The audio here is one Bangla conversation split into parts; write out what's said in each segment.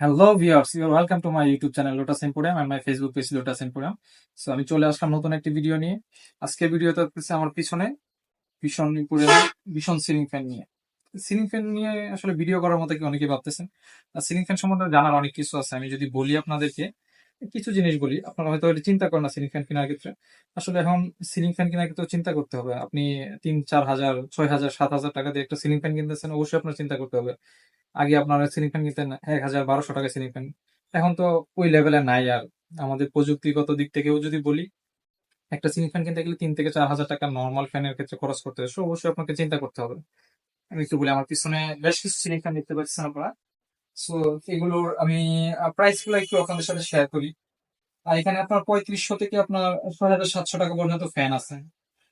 Hello viewers you welcome to my YouTube channel Lotus Emporium and my Facebook page Lotus Emporium so আমি চলে আসলাম নতুন একটি ভিডিও নিয়ে। আজকে ভিডিওতে হচ্ছে আমার পিছনে, ভীষণ ভীষণ সিলিং ফ্যান নিয়ে। সিলিং ফ্যান নিয়ে আসলে ভিডিও করার মতো কি অনেকে ভাবতেছেন? আর সিলিং ফ্যান সম্বন্ধে জানার অনেক কিছু আছে, আমি যদি বলি আপনাদেরকে, কিছু জিনিস বলি। আপনারা হয়তো এটা চিন্তা করেন না সিলিং ফ্যান কেনার ক্ষেত্রে। আসলে এখন সিলিং ফ্যান কেনার ক্ষেত্রে চিন্তা করতে হবে। আপনি তিন, চার হাজার, ছয় হাজার, সাত হাজার টাকা দিয়ে একটা সিলিং ফ্যান কিনতেছেন, অবশ্যই আপনার চিন্তা করতে হবে। আগে আপনারা সিলিং ফ্যান কিনতেন, এক হাজার বারোশো টাকা সিলিং ফ্যান এখন তো ওই লেভেলে নাই আর। আমাদের প্রযুক্তিগত দিক থেকেও যদি বলি, একটা সিলিং ফ্যান কিনতে গেলে তিন থেকে চার হাজার টাকা নর্মাল ফ্যানের ক্ষেত্রে খরচ করতে হবে অবশ্যই আপনাকে চিন্তা করতে হবে। আমি একটু বলি, আমার পিছনে বেশ কিছু সিলিং ফ্যান দেখতে পাচ্ছেন আপনারা। সো এগুলোর আমি প্রাইসগুলো একটু আপনাদের সাথে শেয়ার করি। আর এখানে আপনার পঁয়ত্রিশশো থেকে আপনার ছয় হাজার সাতশো টাকা পর্যন্ত ফ্যান আছে।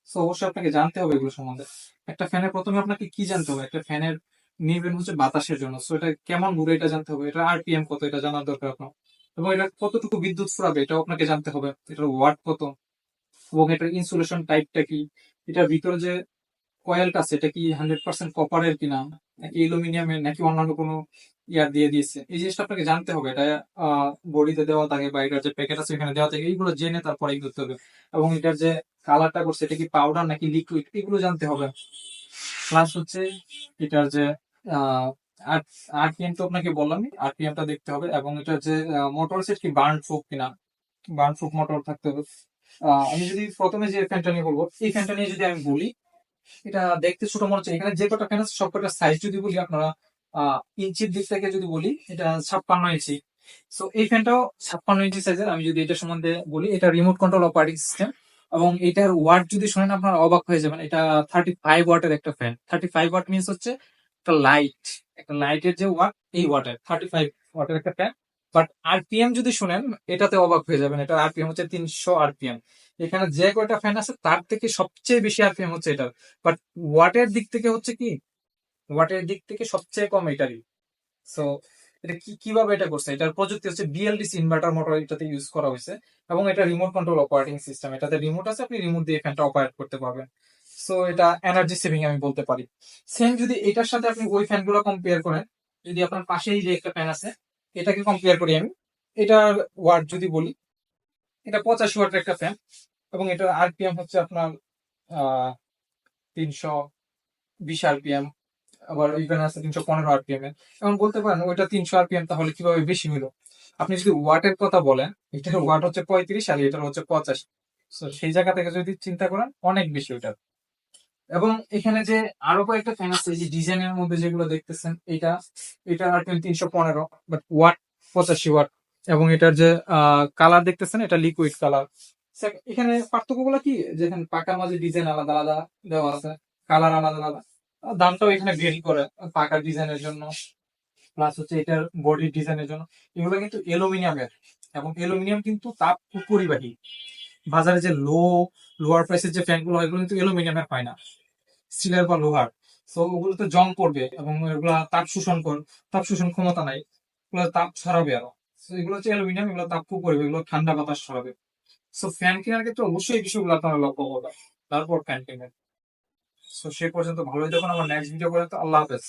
তো অবশ্যই আপনাকে জানতে হবে এগুলো সম্বন্ধে। একটা ফ্যানের প্রথমে আপনাকে কি জানতে হবে? একটা ফ্যানের নিবেন হচ্ছে বাতাসের জন্য। সো এটা কেমন ঘুরে এটা জানতে হবে। এটা আরপিএম কত, এটা জানার দরকার আপনার। এবং এটা কতটুকু বিদ্যুৎ ফুরাবে, এটাও আপনাকে জানতে হবে। এটার ওয়াট কত, এবং এটার ইনসুলেশন টাইপটা কি এটার ভিতরে যে কয়েলটা আছে, এটা কি হান্ড্রেড পার্সেন্ট কপারের কিনা, নাকি অ্যালুমিনিয়ামের নাকি অন্যান্য কোনো ইয়ার দিয়ে দিয়েছে। এই জিনিসটা আপনাকে জানতে হবে। এটা বডিতে দেওয়া থাকে বা এটার যে প্যাকেট আছে এখানে দেওয়া থাকে, এইগুলো জেনে তারপরে করতে হবে। এবং এটার যে কালারটা করছে, এটা কি পাউডার নাকি লিকুইড এগুলো জানতে হবে। প্লাস হচ্ছে, এটার যে আরপিএম তো আপনাকে বললামই আরপিএম টা দেখতে হবে এবং এটার যে মোটর সেট কি বার্ন প্রুফ কিনা? বার্ন প্রুফ মোটর থাকতে হবে। আমি যদি প্রথমে যে ফ্যানটা নিয়ে বলব, এই ফ্যানটা নিয়ে যদি আমি বলি, এটা দেখতে ছোট মনে হচ্ছে। এখানে যে কটা ফ্যান আছে সব কটা সাইজ যদি বলি আপনারা ইঞ্চির দিক থেকে যদি বলি, এটা ছাপ্পান্ন ইঞ্চি। সো এই ফ্যানটাও ছাপ্পান্ন ইঞ্চি সাইজের আমি যদি এটা সম্বন্ধে বলি, এটা রিমোট কন্ট্রোল অপারেটিং সিস্টেম এবং এটার ওয়াট যদি শোনেন, আপনারা অবাক হয়ে যাবেন। এটা থার্টি ফাইভ ওয়াটের একটা fan thirty five watt means হচ্ছে একটা লাইট একটা লাইটের যে ওয়াট এই ওয়াটের থার্টি ফাইভ ওয়াটের একটা ফ্যান বাট আরপিএম যদি শুনেন, এটাতে অবাক হয়ে যাবেন। এটা আরপিএম হচ্ছে তিনশো আরপিএম এখানে যে কয়টা ফ্যান আছে, তার থেকে সবচেয়ে বেশি আরপিএম হচ্ছে এটার। বাট ওয়াটের দিক থেকে হচ্ছে কি? ওয়াটের দিক থেকে সবচেয়ে কম এটারই। সো এটা কি, কীভাবে এটা করছে? এটার প্রযুক্তি হচ্ছে বিএলডিসি ইনভার্টার মোটর এটাতে ইউজ করা হয়েছে, এবং এটা রিমোট কন্ট্রোল অপারেটিং সিস্টেম এটাতে রিমোট আছে, আপনি রিমোট দিয়ে ফ্যানটা অপারেট করতে পারবেন। সো এটা এনার্জি সেভিং আমি বলতে পারি। সেম যদি এটার সাথে আপনি ওই ফ্যানগুলো কম্পেয়ার করেন, যদি আপনার পাশেই যে একটা ফ্যান আছে, এটাকে কম্পেয়ার করি আমি। এটার ওয়াট যদি বলি, এটা পঁচাশি ওয়াটের একটা ফ্যান এবং এটার আরপিএম হচ্ছে আপনার তিনশো বিশ আরপিএম আবার ইভেন আছে তিনশো পনেরো আরপিএম এর। এখন বলতে পারেন, ওইটা তিনশো আরপিএম তাহলে কীভাবে বেশি হলো? আপনি যদি ওয়াটের কথা বলেন, এটার ওয়াট হচ্ছে পঁয়ত্রিশ আর এটার হচ্ছে পঁচাশি। সেই জায়গা থেকে যদি চিন্তা করেন, অনেক বেশি ওটার এবং এখানে যে আরও কয়েকটা ফ্যান আছে যে ডিজাইনের মধ্যে যেগুলো দেখতেছেন, এটা এটা আরপিএম তিনশো পনেরো বাট ওয়াট পঁচাশি ওয়াট এবং এটার যে কালার দেখতেছেন, এটা লিকুইড কালার এখানে পার্থক্য পার্থক্যগুলো কি? যেখানে পাকার মাঝে ডিজাইন আলাদা আলাদা দেওয়া আছে কালার আলাদা আলাদা। দামটাও এখানে ভেরি করে, পাকার ডিজাইনের জন্য প্লাস হচ্ছে এটার বডির ডিজাইনের জন্য। এগুলো কিন্তু অ্যালুমিনিয়ামের এবং অ্যালুমিনিয়াম কিন্তু তাপ পরিবাহী। বাজারে যে লো লোয়ার প্রাইসের যে ফ্যানগুলো হয়, এগুলো কিন্তু অ্যালুমিনিয়ামের হয় না স্টিলের বা লোহার। তো ওগুলোতে জং পড়বে এবং এগুলা তাপ শোষণ কর, তাপ শোষণ ক্ষমতা নাই। এগুলো তাপ ছড়াবে আরও। এগুলো হচ্ছে অ্যালুমিনিয়াম, এগুলো তাপ খুব পড়বে, এগুলো ঠান্ডা বাতাস ছড়াবে। সো ফ্যান কেনার ক্ষেত্রে অবশ্যই এই বিষয়গুলো আপনারা লক্ষ্য করবেন। তারপর ফ্যান কিনবেন সো সে পর্যন্ত ভালোই দেখুন আমার নেক্সট ভিডিও পর্যন্ত আল্লাহ হাফেজ।